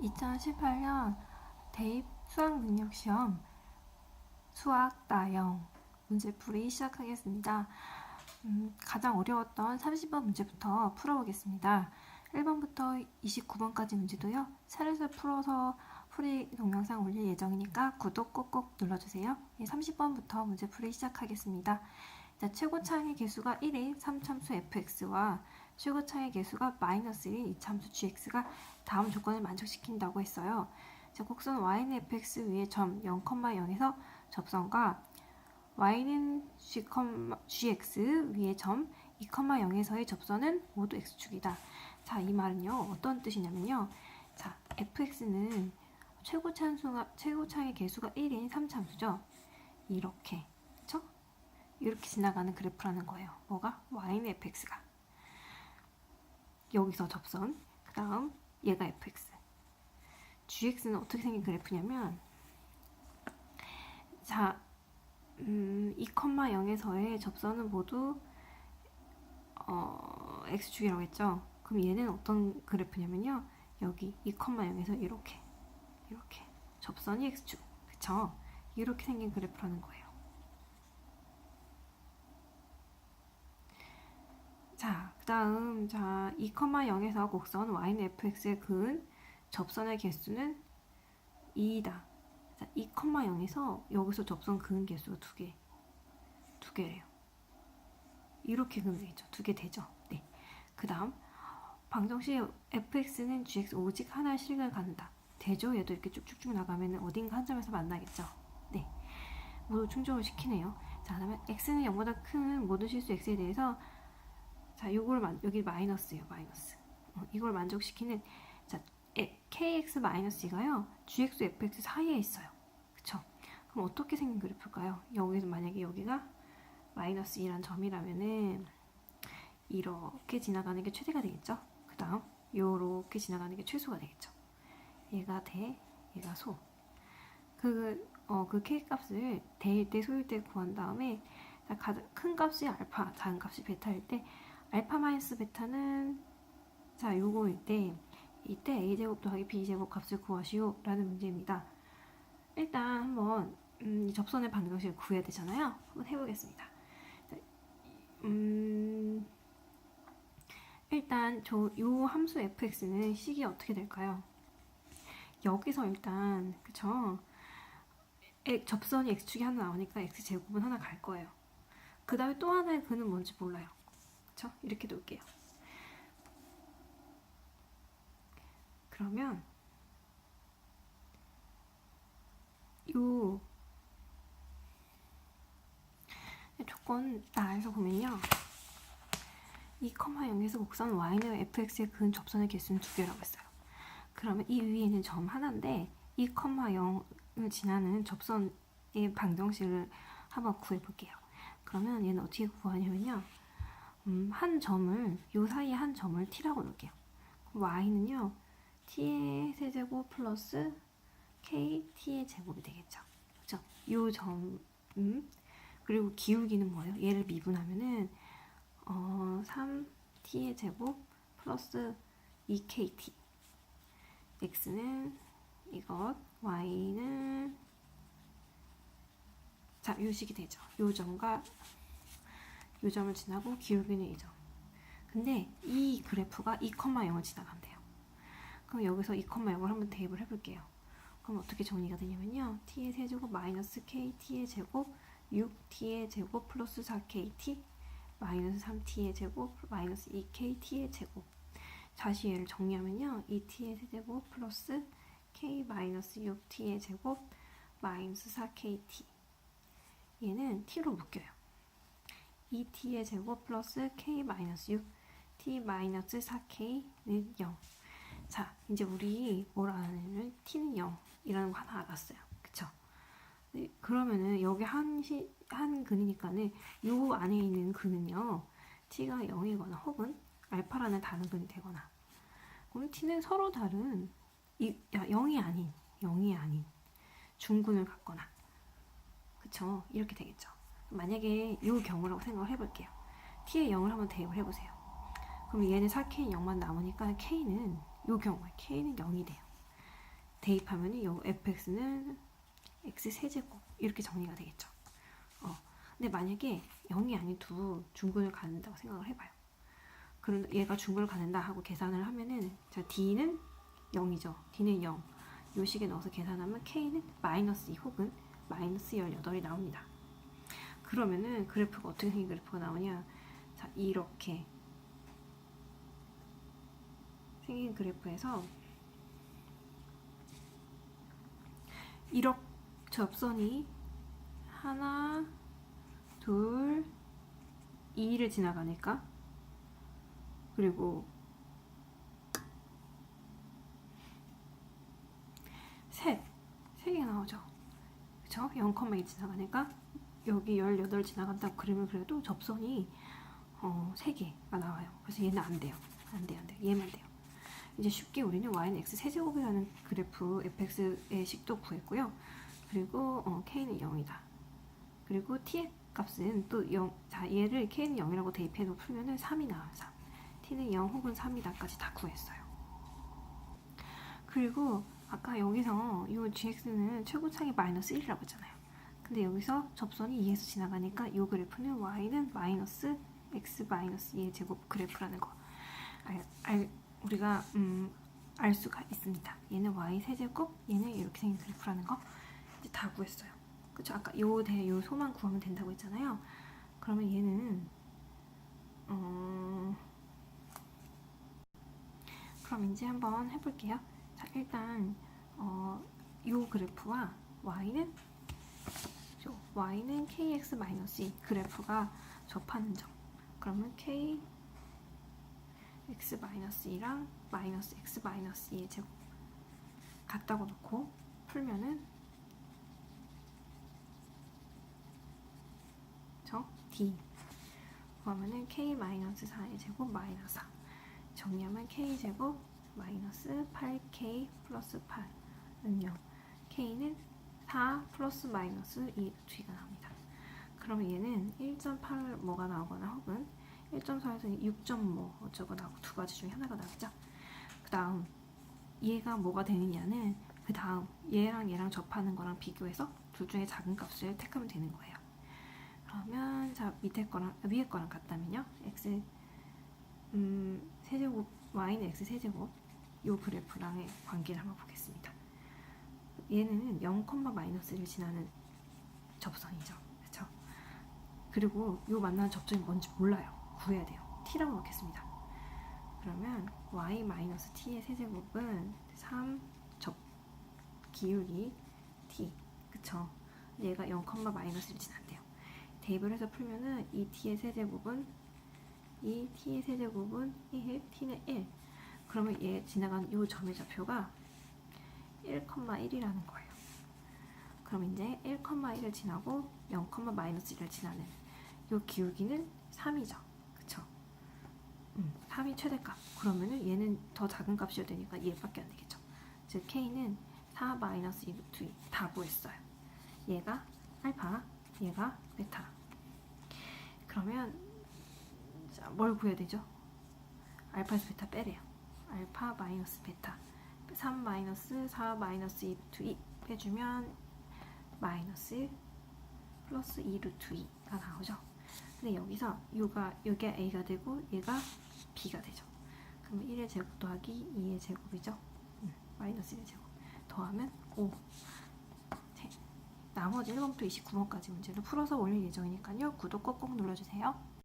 2018년 대입 수학 능력 시험 수학 나영 문제풀이 시작하겠습니다. 음, 가장 어려웠던 30번 문제부터 풀어보겠습니다. 1번부터 29번까지 문제도요. 차례서 풀어서 풀이 동영상 올릴 예정이니까 구독 꼭꼭 눌러주세요. 30번부터 문제풀이 시작하겠습니다. 자, 최고차의 개수가 1인 3참수 fx와 최고차의 개수가 마이너스 1인 2참수 gx가 다음 조건을 만족시킨다고 했어요. 자, 곡선 y는 fx 위에 점 0,0에서 접선과 y는 g, gx 위에 점 2,0에서의 접선은 모두 x축이다. 자, 이 말은요. 어떤 뜻이냐면요. 자, fx는 최고 참수가 최고 차의 개수가 1인 3참수죠. 이렇게. 이렇게 지나가는 그래프라는 거예요. 뭐가? y는 fx가. 여기서 접선. 그 다음 얘가 fx. gx는 어떻게 생긴 그래프냐면 자, 음, 2,0에서의 접선은 모두 어, x축이라고 했죠. 그럼 얘는 어떤 그래프냐면요. 여기 2,0에서 이렇게 이렇게 접선이 x축. 그쵸? 이렇게 생긴 그래프라는 거예요. 자, 그 다음, 자, 2,0에서 곡선 y는 fx의 근 접선의 개수는 2이다. 자, 2,0에서 여기서 접선 근 개수가 두 개. 두 개래요. 이렇게 그면 되겠죠. 두 개 되죠. 네. 그 다음, 방정식 fx는 gx 오직 하나의 실근을 갖는다. 되죠? 얘도 이렇게 쭉쭉쭉 나가면 어딘가 한 점에서 만나겠죠. 네. 모두 충족을 시키네요. 자, 그다음에 x는 0보다 큰 모든 실수 x에 대해서 자, 요걸 만, 여기 마이너스예요, 마이너스. 어, 이걸 만족시키는 자, kx-2가요. gx, fx 사이에 있어요. 그쵸? 그럼 어떻게 생긴 그래프일까요? 여기서 만약에 여기가 마이너스 2란 점이라면은 이렇게 지나가는 게 최대가 되겠죠? 그 다음 요렇게 지나가는 게 최소가 되겠죠? 얘가 대, 얘가 소. 그, 어, 그 k 값을 대일 때, 소일 때 구한 다음에 가장 큰 값이 알파, 작은 값이 베타일 때 알파 마이너스 베타는 자 요거일 때 이때 a제곱 더하기 b제곱 값을 구하시오 라는 문제입니다. 일단 한번 음, 이 접선의 방정식을 구해야 되잖아요. 한번 해보겠습니다. 자, 음, 일단 저 요 함수 fx는 식이 어떻게 될까요? 여기서 일단 그쵸? 에, 접선이 x축이 하나 나오니까 x제곱은 하나 갈 거예요. 그 다음에 또 하나의 근은 뭔지 몰라요. 그쵸? 이렇게 놓을게요. 그러면 요 조건 나에서 보면요. 2,0에서 곡선 y는 fx의 근 접선의 개수는 두 개라고 했어요. 그러면 이 위에 있는 점 하나인데 2,0을 지나는 접선의 방정식을 한번 구해 볼게요. 그러면 얘는 어떻게 구하냐면요. 음, 한 점을 요 사이에 한 점을 t라고 놓을게요. y는요. t의 세제곱 플러스 k t의 제곱이 되겠죠. 그렇죠? 요 점, 음, 그리고 기울기는 뭐예요? 얘를 미분하면은 어, 3t의 제곱 플러스 2kt x는 이것 y는 자, 요 식이 되죠. 요 점과 요 점을 지나고 기울기는 이 점. 근데 이 그래프가 2,0을 지나간대요. 그럼 여기서 2,0을 한번 대입을 해볼게요. 그럼 어떻게 정리가 되냐면요. t의 세제곱 마이너스 kt의 제곱 6t의 제곱 플러스 4kt 마이너스 3t의 제곱 마이너스 2kt의 제곱 다시 얘를 정리하면요. 2t의 세제곱 플러스 k 마이너스 6t의 제곱 마이너스 4kt 얘는 t로 묶여요. 2t의 제곱 플러스 k 마이너스 6 t 마이너스 4k는 0. 자, 이제 우리 뭐라 하냐면 t는 0이라는 거 하나 알았어요. 그쵸? 네, 그러면은 여기 한, 시, 한 근이니까는 요 안에 있는 근은요. t가 0이거나 혹은 알파라는 다른 근이 되거나 그럼 t는 서로 다른 이, 야, 0이 아닌 0이 아닌 중근을 갖거나 그쵸? 이렇게 되겠죠. 만약에 이 경우라고 생각을 해볼게요. t의 0을 한번 대입을 해보세요. 그럼 얘는 4k는 0만 남으니까 k는 이 경우에 k는 0이 돼요. 대입하면 요 fx는 x 세제곱 이렇게 정리가 되겠죠. 어. 근데 만약에 0이 아닌 두 중근을 갖는다고 생각을 해봐요. 그런 얘가 중근을 갖는다 하고 계산을 하면은 자 d는 0이죠. d는 0. 요 식에 넣어서 계산하면 k는 마이너스 2 혹은 마이너스 18이 나옵니다. 그러면은 그래프가 어떻게 생긴 그래프가 나오냐? 자 이렇게 생긴 그래프에서 이렇게 접선이 하나, 둘, 2를 지나가니까 그리고 셋, 세 개가 나오죠. 그쵸? 0,2 지나가니까 여기 18 지나간다고 그림을 그려도 접선이 어, 3개가 나와요. 그래서 얘는 안 돼요. 안 돼요, 안 돼요. 얘만 돼요. 이제 쉽게 우리는 y는 x 세제곱이라는 그래프 fx의 식도 구했고요. 그리고 어, k는 0이다. 그리고 t의 값은 또 0, 자 얘를 k는 0이라고 대입해서 풀면은 3이 나와요. 3. t는 0 혹은 3이다까지 다 구했어요. 그리고 아까 여기서 이 gx는 최고차이 마이너스 1이라고 했잖아요. 근데 여기서 접선이 2에서 지나가니까 이 그래프는 y는 마이너스 x 마이너스 2의 제곱 그래프라는 거 알, 알, 우리가 음, 알 수가 있습니다. 얘는 y 세제곱, 얘는 이렇게 생긴 그래프라는 거 이제 다 구했어요. 그쵸? 아까 요 대, 요 소만 구하면 된다고 했잖아요. 그러면 얘는 어... 그럼 이제 한번 해볼게요. 자, 일단 어, 요 그래프와 y는 죠. Y는 kx 마이너스 2 그래프가 접하는 점. 그러면 k x 마이너스 2랑 마이너스 x 마이너스 2의 제곱 같다고 놓고 풀면은 저 d. 그러면은 k 마이너스 4의 제곱 마이너스 4 정리하면 k 제곱 마이너스 8k 플러스 8은 0 k는 4 플러스 마이너스 2 뒤가 나옵니다. 그러면 얘는 1.8 뭐가 나오거나 혹은 1.4에서 6.뭐 어쩌고 나오고 두 가지 중에 하나가 나오죠. 그 다음 얘가 뭐가 되느냐는 그 다음 얘랑 얘랑 접하는 거랑 비교해서 둘 중에 작은 값을 택하면 되는 거예요. 그러면 자 밑에 거랑 위에 거랑 같다면요. x 음, 세제곱 y는 x 세제곱 요 그래프랑의 관계를 한번 보겠습니다. 얘는 0, 마이너스를 지나는 접선이죠. 그렇죠? 그리고 요 만나는 접선이 뭔지 몰라요. 구해야 돼요. t라고 넣겠습니다. 그러면 y 마이너스 t의 세제곱은 3 접 기울기 t 그쵸? 얘가 0, 마이너스를 지난대요. 대입을 해서 풀면은 이 t의 세제곱은 이 t의 세제곱은 1, t는 1. 그러면 얘 지나간 요 점의 좌표가 1,1이라는 거예요. 그럼 이제 1,1을 지나고 0, 마이너스 1을 지나는 요 기울기는 3이죠. 그쵸? 음, 3이 최대값. 그러면은 얘는 더 작은 값이어야 되니까 얘밖에 안 되겠죠. 즉 K는 4 마이너스 2 루트 2. 다 구했어요. 얘가 알파, 얘가 베타. 그러면 자, 뭘 구해야 되죠? 알파에서 베타 빼래요. 알파 마이너스 베타. 3 마이너스 4 마이너스 2 루트 2 빼주면 마이너스 플러스 2 루트 2가 나오죠. 근데 여기서 요가 요게 a가 되고 얘가 b가 되죠. 그러면 1의 제곱 더하기 2의 제곱이죠. 음, 마이너스 1의 제곱 더하면 5. 네. 나머지 1번부터 29번까지 문제를 풀어서 올릴 예정이니까요. 구독 꼭꼭 눌러주세요.